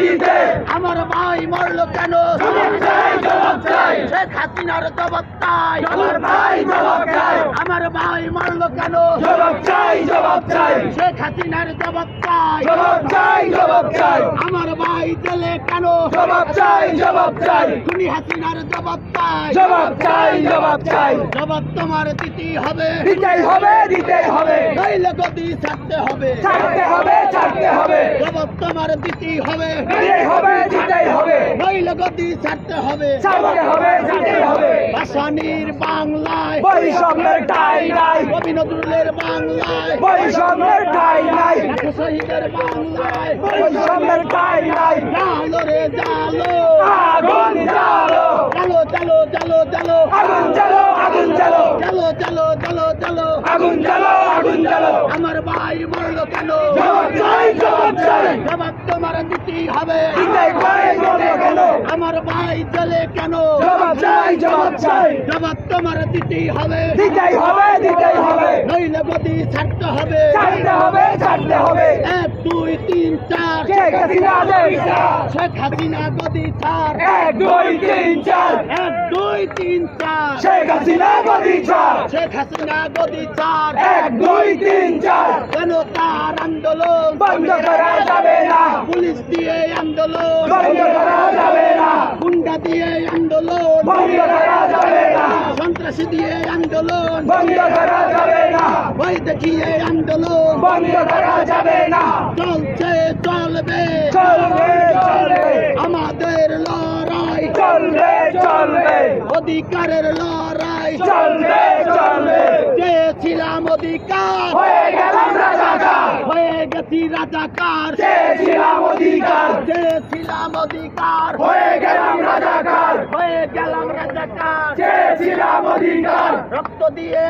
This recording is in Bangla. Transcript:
দিতে আমার ভাই মরলো কেন? জবাব চাই জবাব চাই। শেখ হাসিনার জবাব চাই। আমার ভাই জবাব চাই। আমার ভাই মরলো কেন? জবাব চাই জবাব চাই। শেখ হাসিনার জবাব চাই। জবাব চাই জবাব চাই। আমার ভাই জেলে কেন? জবাব চাই জবাব চাই। খুনি হাসিনার জবাব চাই। জবাব চাই জবাব চাই। জবাব তোমার দিতেই হবে। দিতেই হবে দিতেই হবে। নইলে গদি ছাড়তে হবে। ছাড়তে হবে ছাড়তে হবে। জবাব তোমার দিতেই হবে। দিতেই হবে দিতেই হবে। নইলে গদি ছাড়তে হবে। ছাড়তে হবে ছাড়তে হবে। ভাসানির বাংলায় বৈষম্যের ঠাই নাই। রবি নজরুলের বাংলায় বৈষম্যের ঠাই নাই। শহীদের বাংলায় বৈষম্যের ঠাই নাই। জালো রে জালো। আগুন জালো জালো জালো জালো। আগুন জ্বালো আগুন জ্বালো। জালো জালো জালো জালো। আগুন আমার ভাই মরলো কেন? জবাব তোমার দিতেই হবে। আমার ভাই জেলে কেন? জবাব চাই জবাব চাই জবাব তোমার দিতেই হবে। দিতেই হবে দিতেই হবে। নইলে গদি ছাড়তে হবে। ছাড়তে হবে ছাড়তে হবে। এক দুই তিন চার। শেখ হাসিনা শেখ হাসিনা গদি ছাড়। এক দুই তিন চার। এক দুই তিন চার। শেখ হাসিনা গদি চার। শেখ হাসিনা গদি চার। এক দুই তিন চার। কেন তার আন্দোলন? বন্ধ করা যাবে না। পুলিশ দিয়ে আন্দোলন। বন্ধ করা যাবে না। গুন্ডা দিয়ে আন্দোলন। বন্ধ করা যাবে না। সন্ত্রাসী দিয়ে আন্দোলন। বন্ধ করা যাবে না। ভয় দেখিয়ে আন্দোলন। বন্ধ করা যাবে না চলছে চলবে চলবে চলবে আমাদের লড়াই চলবে চলবে। অধিকারের লড়াই। চলবে চলবে। চেয়েছিলাম অধিকার। হয়ে গেলাম রাজাকার। হয়ে গেছি রাজাকার। চেয়েছিলাম অধিকার। চেয়েছিলাম অধিকার। হয়ে গেলাম রাজাকার। হয়ে গেলাম রাজাকার। চেয়েছিলাম অধিকার। রক্ত দিয়ে